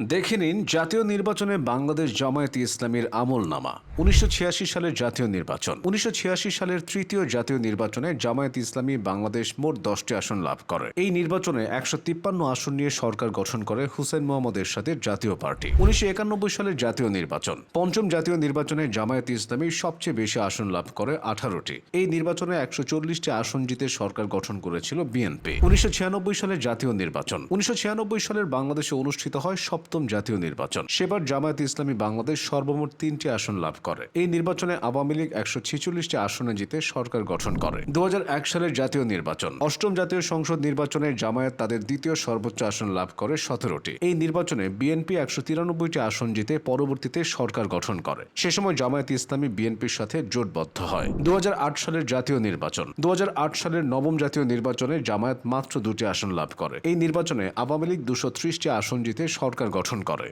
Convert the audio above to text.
দেখে নিন জাতীয় নির্বাচনে বাংলাদেশ জামায়াতে ইসলামীর আমল নামা উনিশশো ছিয়াশি সালের জাতীয় নির্বাচন। উনিশশো ছিয়াশি সালের তৃতীয় জাতীয় নির্বাচনে জামায়াত ইসলামী বাংলাদেশ মোট দশটি আসন লাভ করে। এই নির্বাচনে একশো তিপ্পান্ন আসন নিয়ে সরকার গঠন করে হুসেন মোহাম্মদ এরশাদের জাতীয় পার্টি। উনিশশো একানব্বই সালের জাতীয় নির্বাচন। পঞ্চম জাতীয় নির্বাচনে জামায়াত ইসলামী সবচেয়ে বেশি আসন লাভ করে আঠারোটি। এই নির্বাচনে একশো চল্লিশটি আসন জিতে সরকার গঠন করেছিল বিএনপি। উনিশশো ছিয়ানব্বই সালের জাতীয় নির্বাচন। উনিশশো ছিয়ানব্বই সালের বাংলাদেশে অনুষ্ঠিত হয় সপ্তম জাতীয় নির্বাচন। সেবার জামায়াত ইসলামী বাংলাদেশ সর্বমোট তিনটি আসন লাভ করে। এই নির্বাচনে আওয়ামী লীগ একশো ছেচল্লিশটি আসনে জিতে সরকার গঠন করে। দু সালের জাতীয় নির্বাচন। অষ্টম জাতীয় সংসদ নির্বাচনে জামায়াত তাদের দ্বিতীয় সর্বোচ্চ আসন লাভ করে সতেরোটি। এই নির্বাচনে বিএনপি একশো তিরানব্বইটি আসন জিতে পরবর্তীতে সরকার গঠন করে। সে সময় জামায়াত ইসলামী বিএনপির সাথে জোটবদ্ধ হয়। দু হাজার আট সালের জাতীয় নির্বাচন। দু হাজার আট সালের নবম জাতীয় নির্বাচনে জামায়াত মাত্র দুটি আসন লাভ করে। এই নির্বাচনে আওয়ামী লীগ দুশো ত্রিশটি আসন জিতে সরকার গঠন করে।